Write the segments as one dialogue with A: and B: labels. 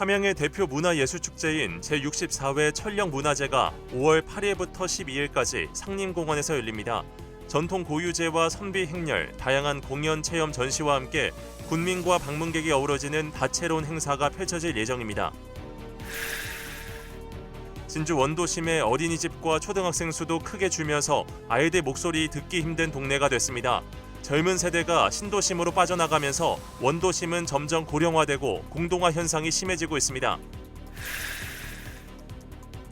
A: 함양의 대표 문화예술축제인 제64회 천령문화제가 5월 8일부터 12일까지 상림공원에서 열립니다. 전통 고유제와 선비 행렬, 다양한 공연 체험 전시와 함께 군민과 방문객이 어우러지는 다채로운 행사가 펼쳐질 예정입니다. 진주 원도심의 어린이집과 초등학생 수도 크게 줄면서 아이들 목소리 듣기 힘든 동네가 됐습니다. 젊은 세대가 신도심으로 빠져나가면서 원도심은 점점 고령화되고 공동화 현상이 심해지고 있습니다.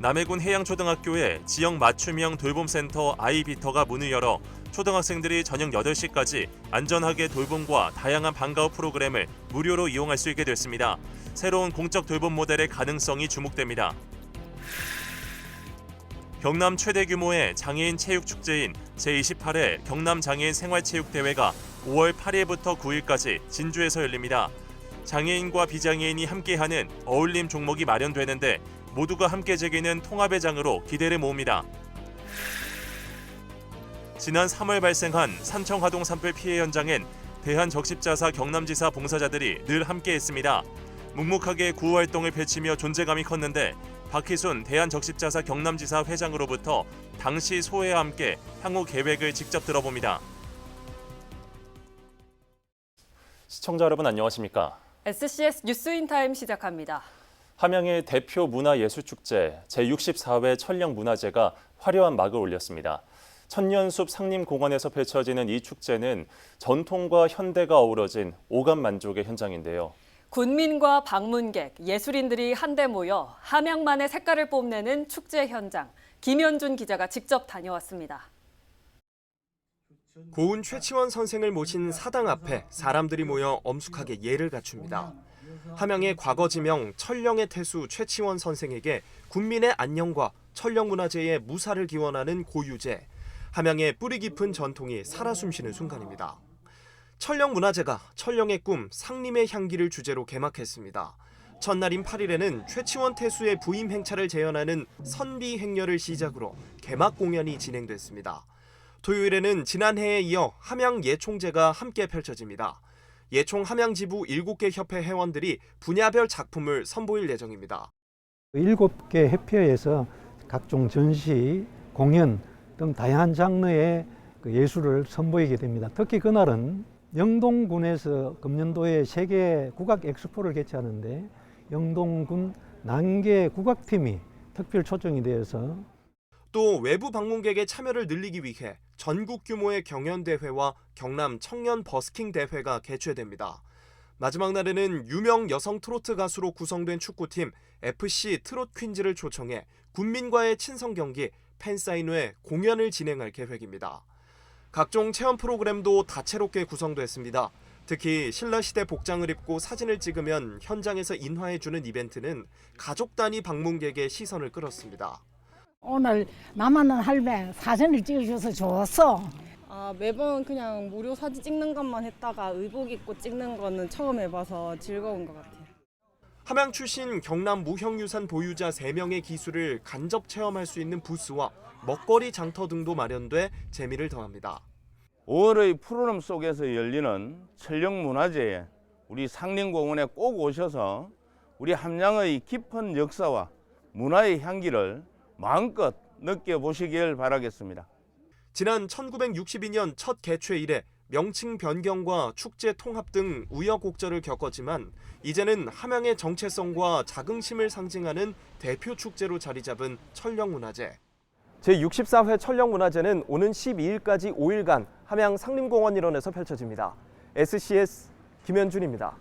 A: 남해군 해양초등학교에 지역 맞춤형 돌봄센터 아이비터가 문을 열어 초등학생들이 저녁 8시까지 안전하게 돌봄과 다양한 방과후 프로그램을 무료로 이용할 수 있게 됐습니다. 새로운 공적 돌봄 모델의 가능성이 주목됩니다. 경남 최대 규모의 장애인 체육 축제인 제28회 경남 장애인 생활체육대회가 5월 8일부터 9일까지 진주에서 열립니다. 장애인과 비장애인이 함께하는 어울림 종목이 마련되는데 모두가 함께 즐기는 통합의 장으로 기대를 모읍니다. 지난 3월 발생한 산청하동 산불 피해 현장엔 대한적십자사 경남지사 봉사자들이 늘 함께했습니다. 묵묵하게 구호 활동을 펼치며 존재감이 컸는데 박희순 대한적십자사 경남지사 회장으로부터 당시 소회와 함께 향후 계획을 직접 들어봅니다. 시청자 여러분 안녕하십니까?
B: SCS 뉴스인 타임 시작합니다.
A: 함양의 대표 문화예술축제 제64회 천령문화제가 화려한 막을 올렸습니다. 천년숲 상림공원에서 펼쳐지는 이 축제는 전통과 현대가 어우러진 오감 만족의 현장인데요.
B: 군민과 방문객, 예술인들이 한데 모여 함양만의 색깔을 뽐내는 축제 현장. 김현준 기자가 직접 다녀왔습니다.
C: 고운 최치원 선생을 모신 사당 앞에 사람들이 모여 엄숙하게 예를 갖춥니다. 함양의 과거 지명 천령의 태수 최치원 선생에게 군민의 안녕과 천령문화제의 무사를 기원하는 고유제, 함양의 뿌리 깊은 전통이 살아 숨쉬는 순간입니다. 천령문화제가 천령의 꿈, 상림의 향기를 주제로 개막했습니다. 첫날인 8일에는 최치원 태수의 부임 행차를 재현하는 선비 행렬을 시작으로 개막 공연이 진행됐습니다. 토요일에는 지난해에 이어 함양 예총제가 함께 펼쳐집니다. 예총 함양 지부 7개 협회 회원들이 분야별 작품을 선보일 예정입니다.
D: 일곱 개 해피어에서 각종 전시, 공연 등 다양한 장르의 그 예술을 선보이게 됩니다. 특히 그날은 영동군에서 금년도에 세계 국악 엑스포를 개최하는데 영동군 난계 국악팀이 특별 초청이 되어서
C: 또 외부 방문객의 참여를 늘리기 위해 전국 규모의 경연 대회와 경남 청년 버스킹 대회가 개최됩니다. 마지막 날에는 유명 여성 트로트 가수로 구성된 축구팀 FC 트롯 퀸즈를 초청해 군민과의 친선 경기 팬사인회 공연을 진행할 계획입니다. 각종 체험 프로그램도 다채롭게 구성됐습니다. 특히 신라시대 복장을 입고 사진을 찍으면 현장에서 인화해주는 이벤트는 가족 단위 방문객의 시선을 끌었습니다.
E: 오늘 남아는 할매 사진을 찍어줘서 좋았어.
F: 아, 매번 그냥 무료 사진 찍는 것만 했다가 의복 입고 찍는 거는 처음 해봐서 즐거운 것 같아요.
C: 함양 출신 경남 무형유산 보유자 3명의 기술을 간접 체험할 수 있는 부스와 먹거리 장터 등도 마련돼 재미를 더합니다.
G: 5월의 프로그램 속에서 열리는 천령문화제에 우리 상림공원에 꼭 오셔서 우리 함양의 깊은 역사와 문화의 향기를 마음껏 느껴보시길 바라겠습니다.
C: 지난 1962년 첫 개최 이래 명칭 변경과 축제 통합 등 우여곡절을 겪었지만 이제는 함양의 정체성과 자긍심을 상징하는 대표 축제로 자리 잡은 천령문화제. 제64회 천령문화제는 오는 12일까지 5일간 함양 상림공원 일원에서 펼쳐집니다. SCS 김현준입니다.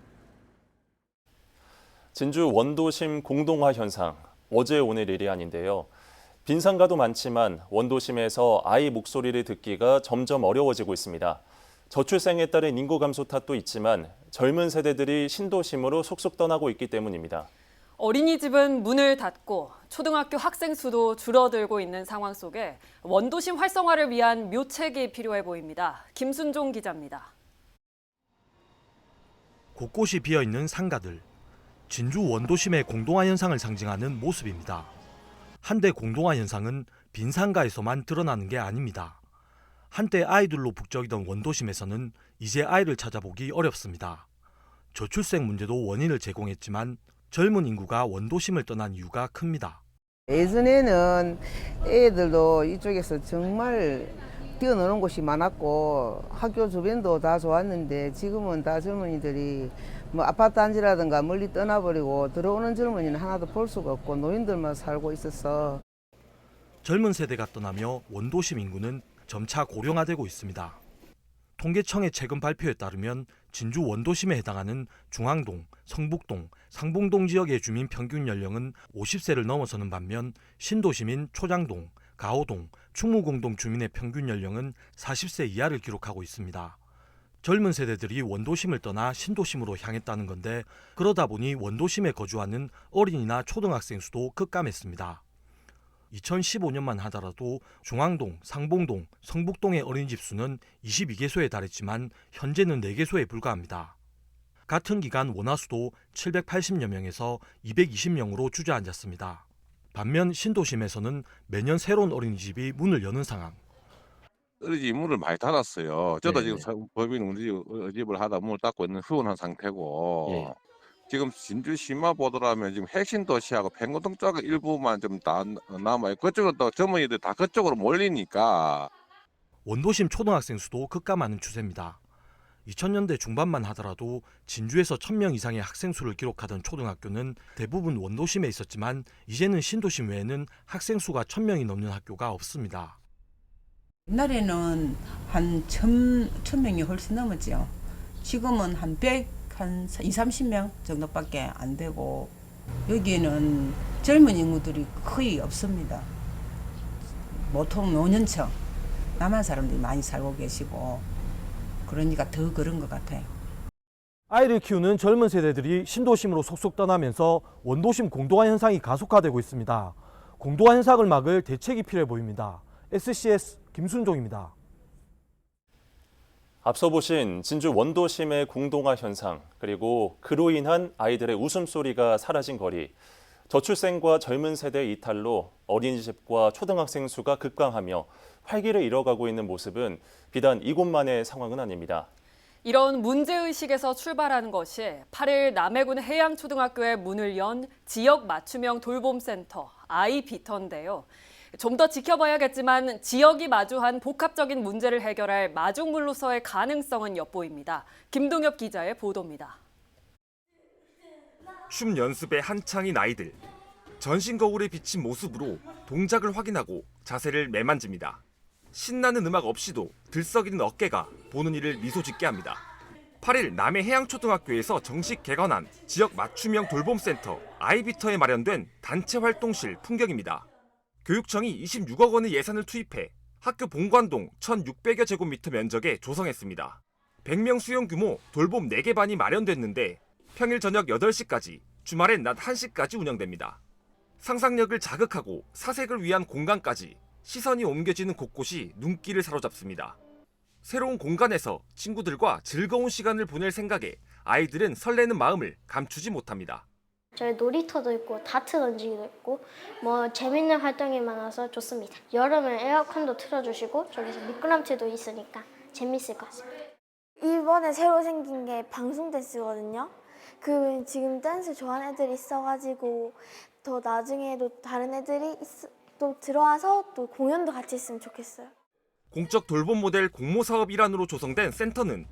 A: 진주 원도심 공동화 현상 어제 오늘 일이 아닌데요. 빈상가도 많지만 원도심에서 아이 목소리를 듣기가 점점 어려워지고 있습니다. 저출생에 따른 인구 감소 탓도 있지만 젊은 세대들이 신도심으로 속속 떠나고 있기 때문입니다.
B: 어린이집은 문을 닫고 초등학교 학생 수도 줄어들고 있는 상황 속에 원도심 활성화를 위한 묘책이 필요해 보입니다. 김순종 기자입니다.
H: 곳곳이 비어 있는 상가들. 진주 원도심의 공동화 현상을 상징하는 모습입니다. 한때 공동화 현상은 빈 상가에서만 드러나는 게 아닙니다. 한때 아이들로 북적이던 원도심에서는 이제 아이를 찾아보기 어렵습니다. 저출생 문제도 원인을 제공했지만 젊은 인구가 원도심을 떠난 이유가 큽니다.
I: 예전에는 애들도 이쪽에서 정말 뛰어노는 곳이 많았고 학교 주변도 다 좋았는데 지금은 다 젊은이들이 뭐 아파트 단지라든가 멀리 떠나버리고 들어오는 젊은이는 하나도 볼 수가 없고 노인들만 살고 있어서
H: 젊은 세대가 떠나며 원도심 인구는 점차 고령화되고 있습니다. 통계청의 최근 발표에 따르면 진주 원도심에 해당하는 중앙동, 성북동, 상봉동 지역의 주민 평균 연령은 50세를 넘어서는 반면 신도심인 초장동, 가호동, 충무공동 주민의 평균 연령은 40세 이하를 기록하고 있습니다. 젊은 세대들이 원도심을 떠나 신도심으로 향했다는 건데 그러다 보니 원도심에 거주하는 어린이나 초등학생 수도 급감했습니다. 2015년만 하더라도 중앙동, 상봉동, 성북동의 어린이집 수는 22개소에 달했지만 현재는 4개소에 불과합니다. 같은 기간 원화수도 780여 명에서 220명으로 주저앉았습니다. 반면 신도심에서는 매년 새로운 어린이집이 문을 여는 상황.
J: 어린이집 문을 많이 닫았어요. 저도
K: 네네.
J: 지금 사- 법인 어린이집을 하다 문을 닫고 있는 후원한 상태고
K: 예.
J: 지금 진주 심화 보도라면 지금 핵심 도시하고 팽고동 쪽 일부만 좀 다 남아요. 그쪽으로 또 젊은이들 다 그쪽으로 몰리니까
H: 원도심 초등학생 수도 급감하는 추세입니다. 2000년대 중반만 하더라도 진주에서 1000명 이상의 학생 수를 기록하던 초등학교는 대부분 원도심에 있었지만 이제는 신도심 외에는 학생 수가 1000명이 넘는 학교가 없습니다.
L: 옛날에는 한 천, 천 명이 훨씬 넘었죠. 지금은 한 100, 한 2, 30명 정도밖에 안 되고, 여기는 젊은 인구들이 거의 없습니다. 보통 노년층, 남한 사람들이 많이 살고 계시고, 그러니까 더 그런 것 같아요.
H: 아이를 키우는 젊은 세대들이 신도심으로 속속 떠나면서 원도심 공동화 현상이 가속화되고 있습니다. 공동화 현상을 막을 대책이 필요해 보입니다. SCS 김순종입니다.
A: 앞서 보신 진주 원도심의 공동화 현상, 그리고 그로 인한 아이들의 웃음소리가 사라진 거리, 저출생과 젊은 세대의 이탈로 어린이집과 초등학생 수가 급감하며 활기를 잃어가고 있는 모습은 비단 이곳만의 상황은 아닙니다.
B: 이런 문제의식에서 출발하는 것이 8일 남해군 해양초등학교에 문을 연 지역 맞춤형 돌봄센터 아이비터인데요. 좀 더 지켜봐야겠지만 지역이 마주한 복합적인 문제를 해결할 마중물로서의 가능성은 엿보입니다. 김동엽 기자의 보도입니다.
M: 춤 연습에 한창인 아이들. 전신 거울에 비친 모습으로 동작을 확인하고 자세를 매만집니다. 신나는 음악 없이도 들썩이는 어깨가 보는 이를 미소 짓게 합니다. 8일 남해 해양초등학교에서 정식 개관한 지역 맞춤형 돌봄센터 아이비터에 마련된 단체 활동실 풍경입니다. 교육청이 26억 원의 예산을 투입해 학교 본관동 1,600여 제곱미터 면적에 조성했습니다. 100명 수용 규모 돌봄 4개 반이 마련됐는데 평일 저녁 8시까지, 주말엔 낮 1시까지 운영됩니다. 상상력을 자극하고 사색을 위한 공간까지 시선이 옮겨지는 곳곳이 눈길을 사로잡습니다. 새로운 공간에서 친구들과 즐거운 시간을 보낼 생각에 아이들은 설레는 마음을 감추지 못합니다.
N: 저희 놀이터도 있고 다트 던지기도 있고 뭐 재밌는 활동이 많아서 좋습니다. 여름에 에어컨도 틀어주시고 저기서 미끄럼틀도 있으니까 재밌을 것 같습니다.
O: 이번에 새로 생긴 게 방송 댄스거든요. 그 지금 댄스 좋아하는 애들이 있어가지고 더 나중에도 다른 애들이 있- 또 들어와서 또 공연도 같이 했으면 좋겠어요.
M: 공적 돌봄 모델 공모 사업 일환으로 조성된 센터는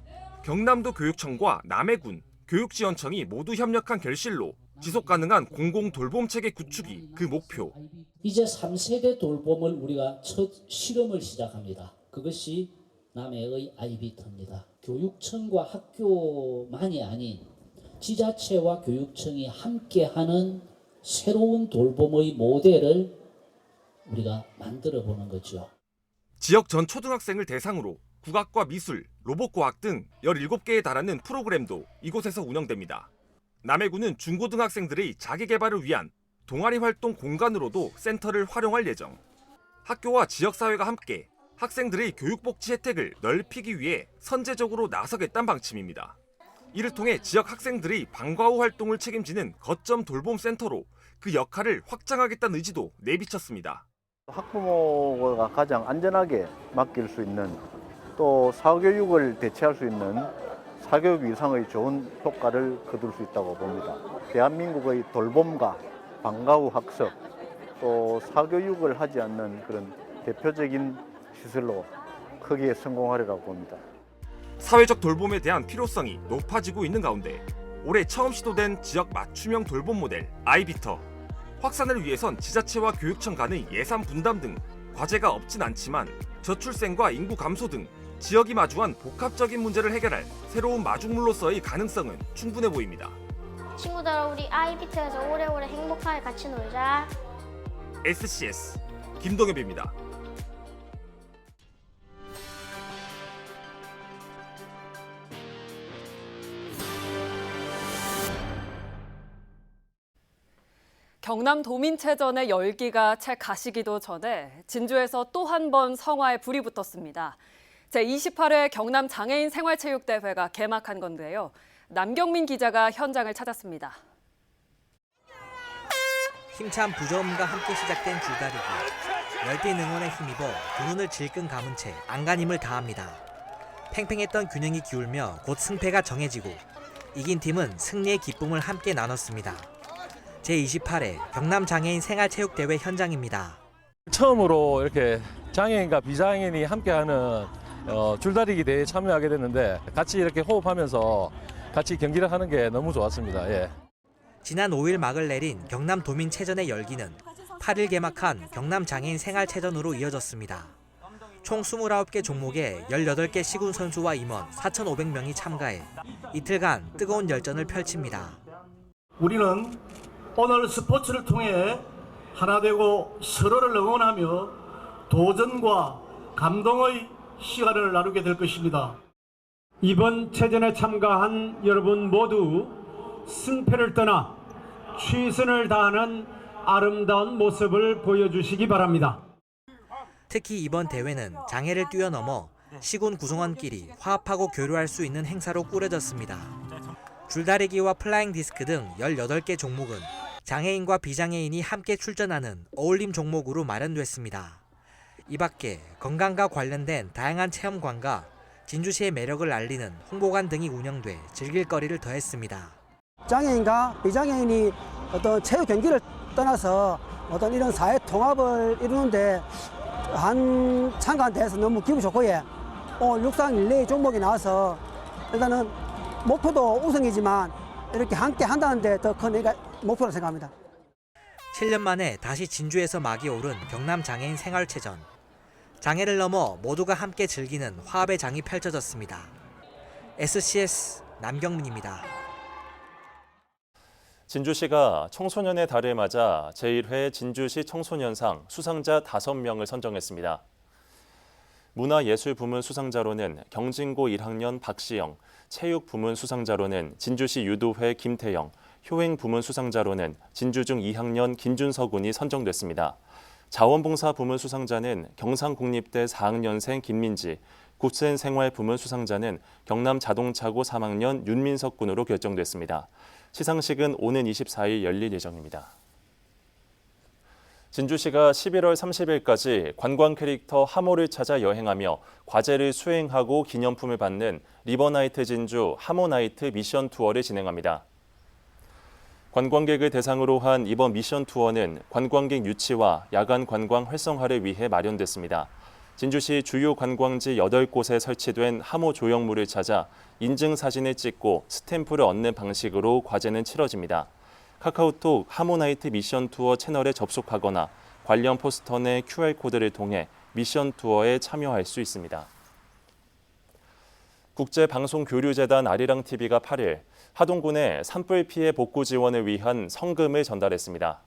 M: 경남도 교육청과 남해군, 교육지원청이 모두 협력한 결실로 지속 가능한 공공 돌봄 체계 구축이 그 목표.
K: 이제 3세대 돌봄을 우리가 첫 실험을 시작합니다. 그것이 남해의 아이비터입니다. 교육청과 학교만이 아닌 지자체와 교육청이 함께하는 새로운 돌봄의 모델을 우리가 만들어 보는 거죠.
M: 지역 전 초등학생을 대상으로 국악과 미술, 로봇과학 등 17개에 달하는 프로그램도 이곳에서 운영됩니다. 남해군은 중고등학생들의 자기개발을 위한 동아리 활동 공간으로도 센터를 활용할 예정. 학교와 지역사회가 함께 학생들의 교육복지 혜택을 넓히기 위해 선제적으로 나서겠다는 방침입니다. 이를 통해 지역 학생들의 방과 후 활동을 책임지는 거점 돌봄 센터로 그 역할을 확장하겠다는 의지도 내비쳤습니다.
P: 학부모가 가장 안전하게 맡길 수 있는 또 사교육을 대체할 수 있는 사교육 이상의 좋은 효과를 거둘 수 있다고 봅니다. 대한민국의 돌봄과 방과 후 학습 또 사교육을 하지 않는 그런 대표적인 시설로 크게 성공하리라고 봅니다.
M: 사회적 돌봄에 대한 필요성이 높아지고 있는 가운데 올해 처음 시도된 지역 맞춤형 돌봄 모델 아이비터 확산을 위해선 지자체와 교육청 간의 예산 분담 등 과제가 없진 않지만 저출생과 인구 감소 등 지역이 마주한 복합적인 문제를 해결할 새로운 마중물로서의 가능성은 충분해 보입니다.
N: 친구들아 우리 아이비트에서 오래오래 행복하게 같이 놀자.
M: SCS 김동엽입니다.
B: 경남 도민체전의 열기가 채 가시기도 전에 진주에서 또 한 번 성화에 불이 붙었습니다. 제28회 경남 장애인 생활체육대회가 개막한 건데요. 남경민 기자가 현장을 찾았습니다.
Q: 힘찬 부조음과 함께 시작된 줄다리기. 열띤 응원에 힘입어 두 눈을 질끈 감은 채 안간힘을 다합니다. 팽팽했던 균형이 기울며 곧 승패가 정해지고 이긴 팀은 승리의 기쁨을 함께 나눴습니다. 제28회 경남 장애인 생활체육대회 현장입니다.
R: 처음으로 이렇게 장애인과 비장애인이 함께하는 어, 줄다리기 대회에 참여하게 됐는데 같이 이렇게 호흡하면서 같이 경기를 하는 게 너무 좋았습니다. 예.
Q: 지난 5일 막을 내린 경남 도민 체전의 열기는 8일 개막한 경남 장애인 생활 체전으로 이어졌습니다. 총 29개 종목에 18개 시군 선수와 임원 4,500명이 참가해 이틀간 뜨거운 열전을 펼칩니다.
S: 우리는 오늘 스포츠를 통해 하나 되고 서로를 응원하며 도전과 감동의 시간을 나누게 될 것입니다.
T: 이번 체전에 참가한 여러분 모두 승패를 떠나 최선을 다하는 아름다운 모습을 보여주시기 바랍니다.
Q: 특히 이번 대회는 장애를 뛰어넘어 시군 구성원끼리 화합하고 교류할 수 있는 행사로 꾸려졌습니다. 줄다리기와 플라잉 디스크 등 18개 종목은 장애인과 비장애인이 함께 출전하는 어울림 종목으로 마련됐습니다. 이 밖에 건강과 관련된 다양한 체험관과 진주시의 매력을 알리는 홍보관 등이 운영돼 즐길 거리를 더했습니다.
U: 장애인과 비장애인이 어떤 체육 경기를 떠나서 어떤 이런 사회 통합을 이루는데 한 참가한 데서 너무 기분 좋고 예. 오늘 육상 릴레이 종목이 나와서 일단은 목표도 우승이지만 이렇게 함께 한다는데 더 큰 목표로 생각합니다.
Q: 7년 만에 다시 진주에서 막이 오른 경남 장애인 생활체전. 장애를 넘어 모두가 함께 즐기는 화합의 장이 펼쳐졌습니다. SCS 남경민입니다.
A: 진주시가 청소년의 달을 맞아 제1회 진주시 청소년상 수상자 5명을 선정했습니다. 문화예술부문 수상자로는 경진고 1학년 박시영, 체육부문 수상자로는 진주시 유도회 김태영, 효행부문 수상자로는 진주중 2학년 김준서 군이 선정됐습니다. 자원봉사 부문 수상자는 경상국립대 4학년생 김민지, 국센생활 부문 수상자는 경남 자동차고 3학년 윤민석 군으로 결정됐습니다. 시상식은 오는 24일 열릴 예정입니다. 진주시가 11월 30일까지 관광 캐릭터 하모를 찾아 여행하며 과제를 수행하고 기념품을 받는 리버나이트 진주 하모나이트 미션 투어를 진행합니다. 관광객을 대상으로 한 이번 미션 투어는 관광객 유치와 야간 관광 활성화를 위해 마련됐습니다. 진주시 주요 관광지 8곳에 설치된 하모 조형물을 찾아 인증 사진을 찍고 스탬프를 얻는 방식으로 과제는 치러집니다. 카카오톡 하모나이트 미션 투어 채널에 접속하거나 관련 포스터 내 QR코드를 통해 미션 투어에 참여할 수 있습니다. 국제방송교류재단 아리랑TV가 8일 하동군에 산불 피해 복구 지원을 위한 성금을 전달했습니다.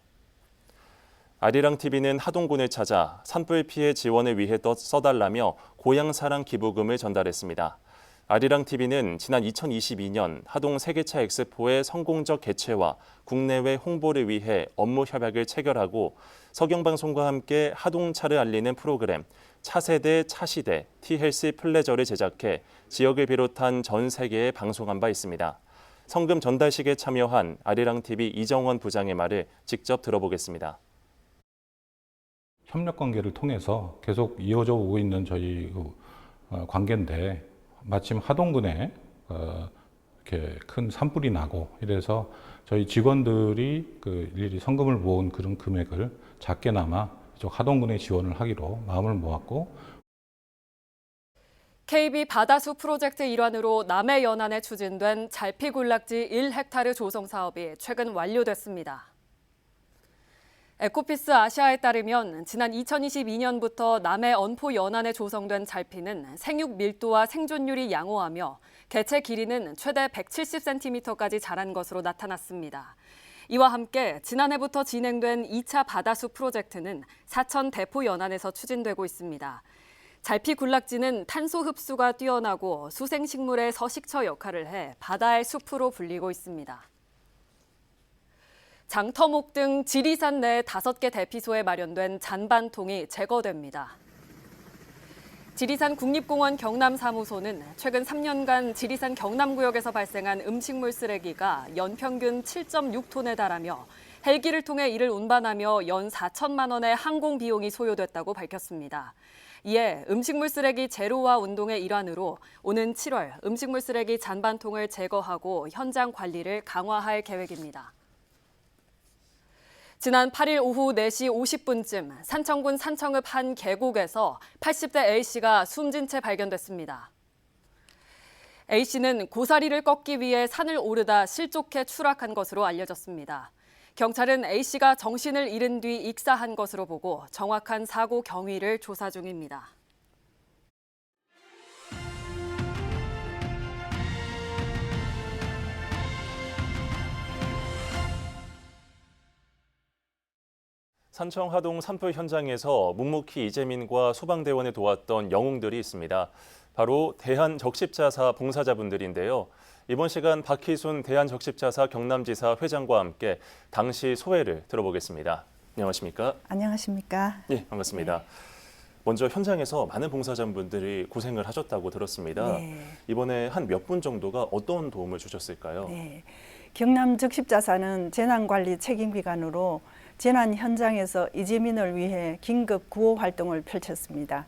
A: 아리랑TV는 하동군을 찾아 산불 피해 지원을 위해 써달라며 고향사랑 기부금을 전달했습니다. 아리랑TV는 지난 2022년 하동 세계차 엑스포의 성공적 개최와 국내외 홍보를 위해 업무 협약을 체결하고 서경방송과 함께 하동차를 알리는 프로그램 차세대 차시대 티헬스 플레저를 제작해 지역을 비롯한 전 세계에 방송한 바 있습니다. 성금 전달식에 참여한 아리랑TV 이정원 부장의 말을 직접 들어보겠습니다.
V: 협력 관계를 통해서 계속 이어져 오고 있는 저희 관계인데 마침 하동군에
W: 어, 이렇게 큰 산불이 나고 이래서 저희 직원들이 그 일일이 성금을 모은 그런 금액을 작게나마 하동군에 지원을 하기로 마음을 모았고
B: KB 바다수 프로젝트 일환으로 남해 연안에 추진된 잘피군락지 1헥타르 조성 사업이 최근 완료됐습니다. 에코피스 아시아에 따르면 지난 2022년부터 남해 언포 연안에 조성된 잘피는 생육 밀도와 생존율이 양호하며 개체 길이는 최대 170cm까지 자란 것으로 나타났습니다. 이와 함께 지난해부터 진행된 2차 바다수 프로젝트는 사천 대포 연안에서 추진되고 있습니다. 잘피 군락지는 탄소 흡수가 뛰어나고 수생식물의 서식처 역할을 해 바다의 숲으로 불리고 있습니다. 장터목 등 지리산 내 다섯 개 대피소에 마련된 잔반통이 제거됩니다. 지리산 국립공원 경남 사무소는 최근 3년간 지리산 경남구역에서 발생한 음식물 쓰레기가 연평균 7.6톤에 달하며 헬기를 통해 이를 운반하며 연 4천만 원의 항공 비용이 소요됐다고 밝혔습니다. 이에 음식물 쓰레기 제로화 운동의 일환으로 오는 7월 음식물 쓰레기 잔반통을 제거하고 현장 관리를 강화할 계획입니다. 지난 8일 오후 4시 50분쯤 산청군 산청읍 한 계곡에서 80대 A씨가 숨진 채 발견됐습니다. A씨는 고사리를 꺾기 위해 산을 오르다 실족해 추락한 것으로 알려졌습니다. 경찰은 A씨가 정신을 잃은 뒤 익사한 것으로 보고 정확한 사고 경위를 조사 중입니다.
A: 산청 하동 산불 현장에서 묵묵히 이재민과 소방대원을 도왔던 영웅들이 있습니다. 바로 대한 적십자사 봉사자분들인데요. 이번 시간 박희순 대한적십자사 경남지사 회장과 함께 당시 소회를 들어보겠습니다. 안녕하십니까?
V: 안녕하십니까?
A: 예, 반갑습니다. 먼저 현장에서 많은 봉사자분들이 고생을 하셨다고 들었습니다.
V: 네.
A: 이번에 한 몇 분 정도가 어떤 도움을 주셨을까요?
V: 네. 경남 적십자사는 재난관리 책임기관으로 재난 현장에서 이재민을 위해 긴급 구호 활동을 펼쳤습니다.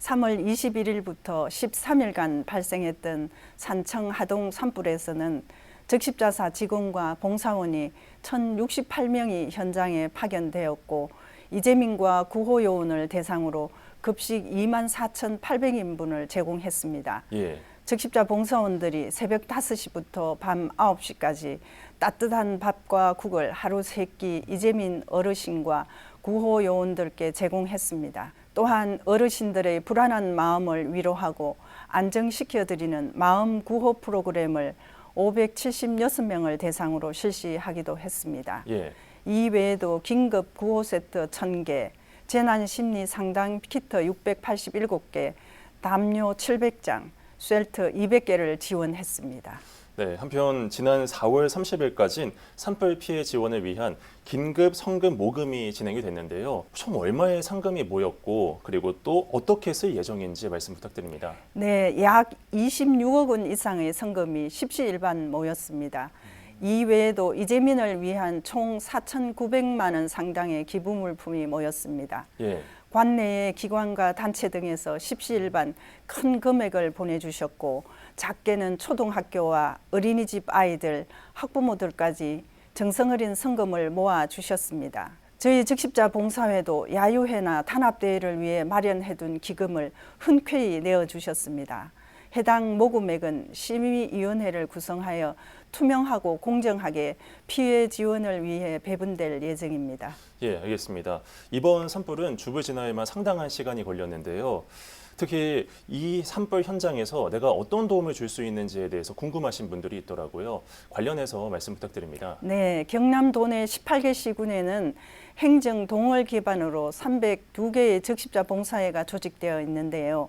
V: 3월 21일부터 13일간 발생했던 산청 하동 산불에서는 적십자사 직원과 봉사원이 1,068명이 현장에 파견되었고 이재민과 구호 요원을 대상으로 급식 2만 4,800인분을 제공했습니다.
A: 예.
V: 적십자 봉사원들이 새벽 5시부터 밤 9시까지 따뜻한 밥과 국을 하루 세 끼 이재민 어르신과 구호 요원들께 제공했습니다. 또한 어르신들의 불안한 마음을 위로하고 안정시켜 드리는 마음 구호 프로그램을 576명을 대상으로 실시하기도 했습니다.
A: 예.
V: 이 외에도 긴급 구호 세트 1000개, 재난 심리 상담 키트 687개, 담요 700장, 쉘터 200개를 지원했습니다.
A: 네, 한편 지난 4월 30일까지는 산불 피해 지원을 위한 긴급 성금 모금이 진행이 됐는데요. 총 얼마의 상금이 모였고 그리고 또 어떻게 쓸 예정인지 말씀 부탁드립니다.
V: 네, 약 26억 원 이상의 성금이 십시일반 모였습니다. 이 외에도 이재민을 위한 총 4,900만 원 상당의 기부 물품이 모였습니다.
A: 예.
V: 관내의 기관과 단체 등에서 십시일반 큰 금액을 보내주셨고 작게는 초등학교와 어린이집 아이들, 학부모들까지 정성어린 성금을 모아 주셨습니다. 저희 적십자 봉사회도 야유회나 탄압대회를 위해 마련해둔 기금을 흔쾌히 내어주셨습니다. 해당 모금액은 심의위원회를 구성하여 투명하고 공정하게 피해 지원을 위해 배분될 예정입니다.
A: 예, 알겠습니다. 이번 산불은 주부 진화에만 상당한 시간이 걸렸는데요. 특히 이 산불 현장에서 내가 어떤 도움을 줄 수 있는지에 대해서 궁금하신 분들이 있더라고요. 관련해서 말씀 부탁드립니다.
V: 네, 경남 도 내 18개 시군에는 행정 동월 기반으로 302개의 적십자 봉사회가 조직되어 있는데요.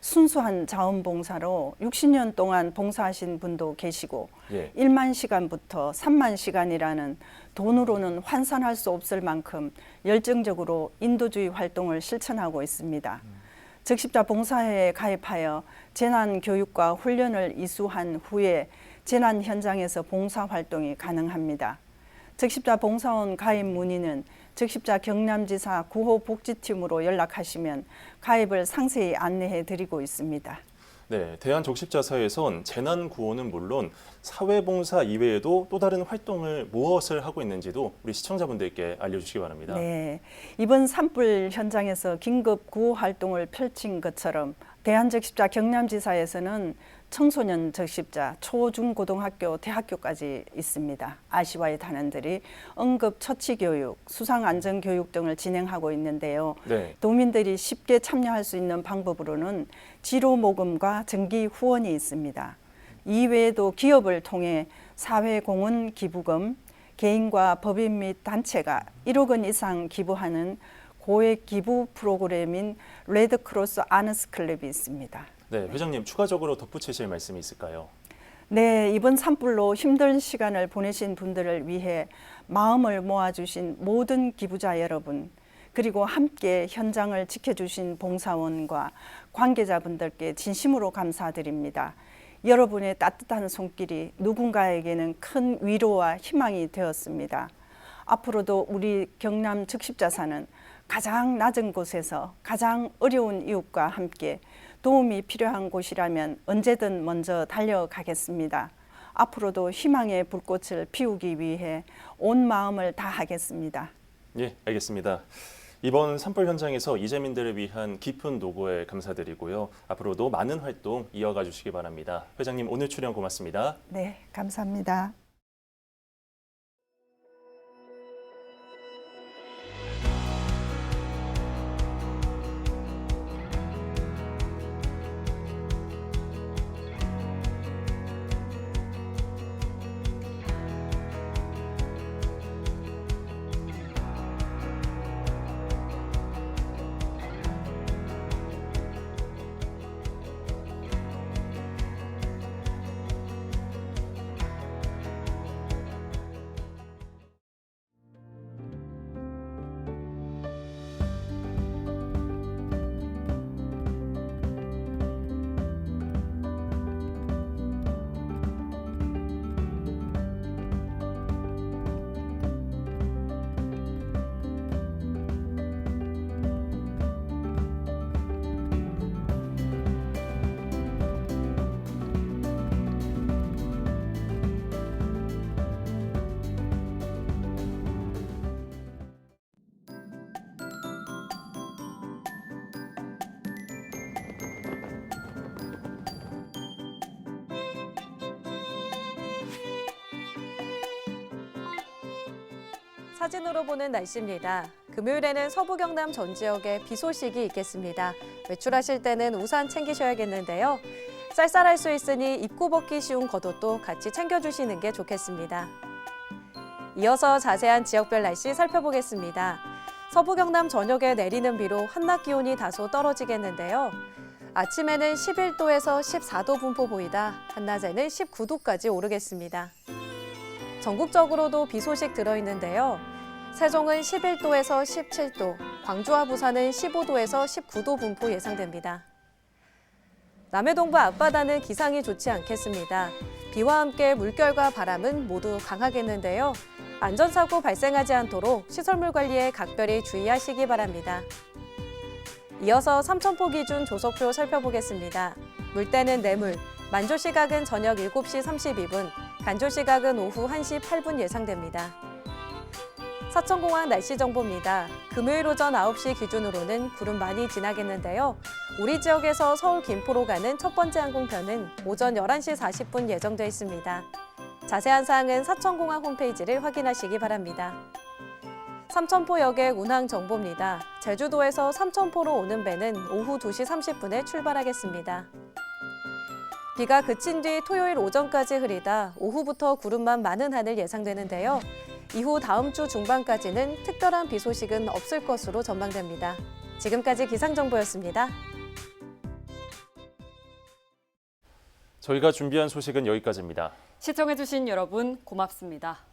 V: 순수한 자원봉사로 60년 동안 봉사하신 분도 계시고
A: 예.
V: 1만 시간부터 3만 시간이라는 돈으로는 환산할 수 없을 만큼 열정적으로 인도주의 활동을 실천하고 있습니다. 적십자 봉사회에 가입하여 재난 교육과 훈련을 이수한 후에 재난 현장에서 봉사 활동이 가능합니다. 적십자 봉사원 가입 문의는 적십자 경남지사 구호 복지팀으로 연락하시면 가입을 상세히 안내해 드리고 있습니다.
A: 네, 대한적십자사에선 재난 구호는 물론 사회봉사 이외에도 또 다른 활동을 무엇을 하고 있는지도 우리 시청자분들께 알려주시기 바랍니다.
V: 네, 이번 산불 현장에서 긴급 구호 활동을 펼친 것처럼 대한적십자 경남지사에서는 청소년 적십자 초중고등학교 대학교까지 있습니다. 아시와의 단원들이 응급 처치 교육, 수상 안전 교육 등을 진행하고 있는데요.
A: 네.
V: 도민들이 쉽게 참여할 수 있는 방법으로는 지로 모금과 정기 후원이 있습니다. 이외에도 기업을 통해 사회 공헌 기부금, 개인과 법인 및 단체가 1억 원 이상 기부하는 고액 기부 프로그램인 레드크로스 아너스 클럽이 있습니다.
A: 네, 회장님 추가적으로 덧붙이실 말씀이 있을까요?
V: 네, 이번 산불로 힘든 시간을 보내신 분들을 위해 마음을 모아주신 모든 기부자 여러분, 그리고 함께 현장을 지켜주신 봉사원과 관계자분들께 진심으로 감사드립니다. 여러분의 따뜻한 손길이 누군가에게는 큰 위로와 희망이 되었습니다. 앞으로도 우리 경남 즉십자사는 가장 낮은 곳에서 가장 어려운 이웃과 함께 도움이 필요한 곳이라면 언제든 먼저 달려가겠습니다. 앞으로도 희망의 불꽃을 피우기 위해 온 마음을 다하겠습니다.
A: 예, 알겠습니다. 이번 산불 현장에서 이재민들을 위한 깊은 노고에 감사드리고요. 앞으로도 많은 활동 이어가 주시기 바랍니다. 회장님 오늘 출연 고맙습니다.
V: 네, 감사합니다.
X: 사진으로 보는 날씨입니다. 금요일에는 서부 경남 전 지역에 비 소식이 있겠습니다. 외출하실 때는 우산 챙기셔야겠는데요. 쌀쌀할 수 있으니 입고 벗기 쉬운 겉옷도 같이 챙겨주시는 게 좋겠습니다. 이어서 자세한 지역별 날씨 살펴보겠습니다. 서부 경남 전역에 내리는 비로 한낮 기온이 다소 떨어지겠는데요. 아침에는 11도에서 14도 분포 보이다 한낮에는 19도까지 오르겠습니다. 전국적으로도 비 소식 들어있는데요. 세종은 11도에서 17도, 광주와 부산은 15도에서 19도 분포 예상됩니다. 남해동부 앞바다는 기상이 좋지 않겠습니다. 비와 함께 물결과 바람은 모두 강하겠는데요. 안전사고 발생하지 않도록 시설물 관리에 각별히 주의하시기 바랍니다. 이어서 삼천포 기준 조석표 살펴보겠습니다. 물때는 내물, 만조 시각은 저녁 7시 32분, 간조 시각은 오후 1시 8분 예상됩니다. 서천공항 날씨 정보입니다. 금요일 오전 9시 기준으로는 구름 많이 지나겠는데요. 우리 지역에서 서울 김포로 가는 첫 번째 항공편은 오전 11시 40분 예정돼 있습니다. 자세한 사항은 서천공항 홈페이지를 확인하시기 바랍니다. 삼천포역의 운항 정보입니다. 제주도에서 삼천포로 오는 배는 오후 2시 30분에 출발하겠습니다. 비가 그친 뒤 토요일 오전까지 흐리다 오후부터 구름만 많은 하늘 예상되는데요. 이후 다음 주 중반까지는 특별한 비 소식은 없을 것으로 전망됩니다. 지금까지 기상정보였습니다.
A: 저희가 준비한 소식은 여기까지입니다.
B: 시청해주신 여러분 고맙습니다.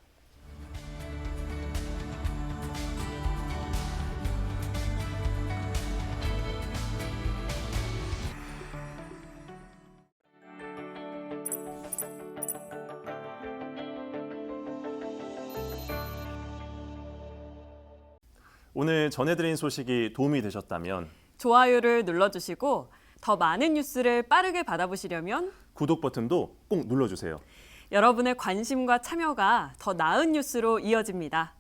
A: 오늘 전해드린 소식이 도움이 되셨다면
B: 좋아요를 눌러주시고 더 많은 뉴스를 빠르게 받아보시려면
A: 구독 버튼도 꼭 눌러주세요.
B: 여러분의 관심과 참여가 더 나은 뉴스로 이어집니다.